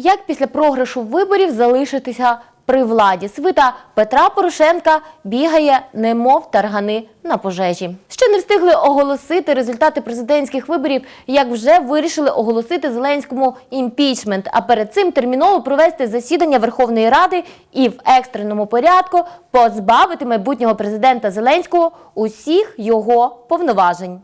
Як після програшу виборів залишитися при владі? Свита Петра Порошенка бігає, немов таргани на пожежі. Ще не встигли оголосити результати президентських виборів, як вже вирішили оголосити Зеленському імпічмент. А перед цим терміново провести засідання Верховної Ради і в екстреному порядку позбавити майбутнього президента Зеленського усіх його повноважень.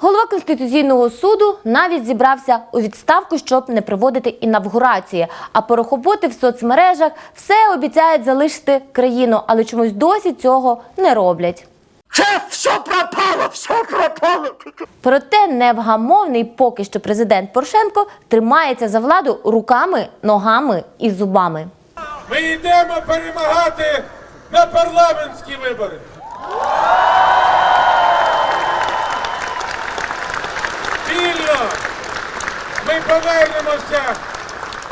Голова Конституційного суду навіть зібрався у відставку, щоб не проводити інавгурації. А порохоботи в соцмережах все обіцяють залишити країну, але чомусь досі цього не роблять. Шеф, все пропало, все пропало. Проте невгамовний поки що президент Порошенко тримається за владу руками, ногами і зубами. Ми йдемо перемагати на парламентські вибори. Спільно ми повернемося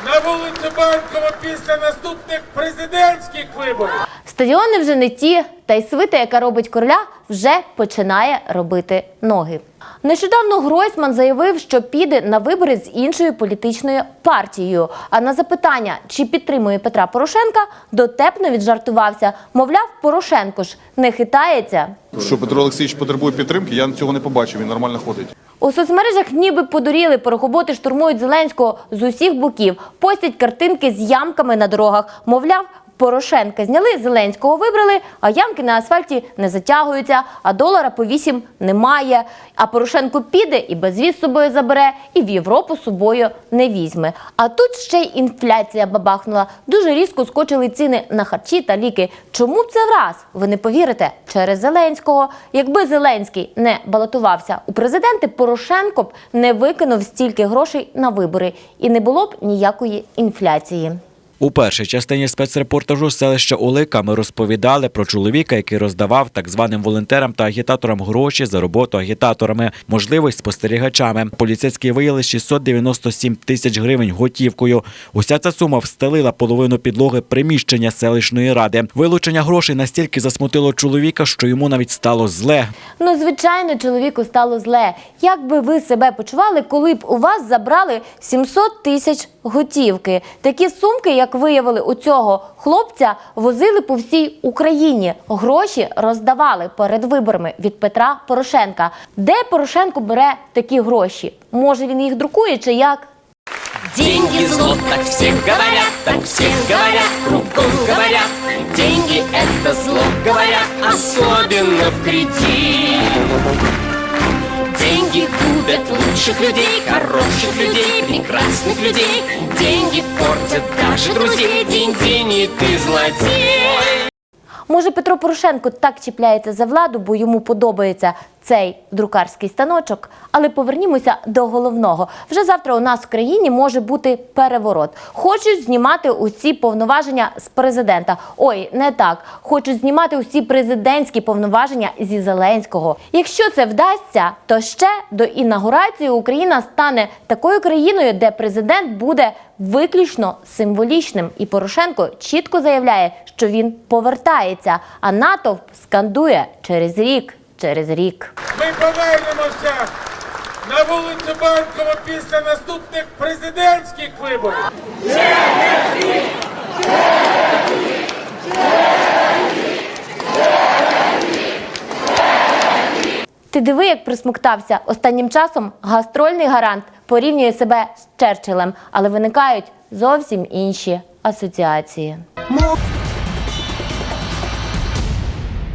на вулицю Банкова після наступних президентських виборів. Стадіони вже не ті, та й свита, яка робить короля, вже починає робити ноги. Нещодавно Гройсман заявив, що піде на вибори з іншою політичною партією. А на запитання, чи підтримує Петра Порошенка, дотепно віджартувався. Мовляв, Порошенко ж не хитається. Що Петро Олексійович потребує підтримки, я цього не побачив, він нормально ходить. У соцмережах ніби подуріли, порохоботи штурмують Зеленського з усіх боків, постять картинки з ямками на дорогах. Мовляв, Порошенка зняли, Зеленського вибрали, а ямки на асфальті не затягуються, а долара по вісім немає. А Порошенко піде і безвіз з собою забере, і в Європу з собою не візьме. А тут ще й інфляція бабахнула. Дуже різко скочили ціни на харчі та ліки. Чому б це враз? Ви не повірите? Через Зеленського. Якби Зеленський не балотувався у президенти, Порошенко б не викинув стільки грошей на вибори і не було б ніякої інфляції. У першій частині спецрепортажу з селища Олика ми розповідали про чоловіка, який роздавав так званим волонтерам та агітаторам гроші за роботу агітаторами, можливість спостерігачами. Поліцейські виявили 697 тисяч гривень готівкою. Уся ця сума встелила половину підлоги приміщення селищної ради. Вилучення грошей настільки засмутило чоловіка, що йому навіть стало зле. Ну, звичайно, чоловіку стало зле. Як би ви себе почували, коли б у вас забрали 700 тисяч готівки? Такі сумки, як виявили у цього хлопця, возили по всій Україні. Гроші роздавали перед виборами від Петра Порошенка. Де Порошенко бере такі гроші? Може він їх друкує чи як? Деньги зло, так все говорят, так все говорят, кругом говорят. Деньги это зло, говорят, особенно в кредит. Деньги лучших людей, хороших людей, прекрасных людей. Деньги портят даже друзей, день день и ты злодей. Може, Петро Порошенко так чіпляється за владу, бо йому подобається цей друкарський станочок. Але повернімося до головного. Вже завтра у нас в країні може бути переворот. Хочуть знімати усі повноваження з президента. Ой, не так. Хочуть знімати усі президентські повноваження зі Зеленського. Якщо це вдасться, то ще до інаугурації Україна стане такою країною, де президент буде виключно символічним. І Порошенко чітко заявляє, що він повертається, а натовп скандує через рік, через рік. Ми повернемося на вулицю Банкова після наступних президентських виборів. Ти диви, як присмоктався. Останнім часом гастрольний гарант порівнює себе з Черчиллем, але виникають зовсім інші асоціації.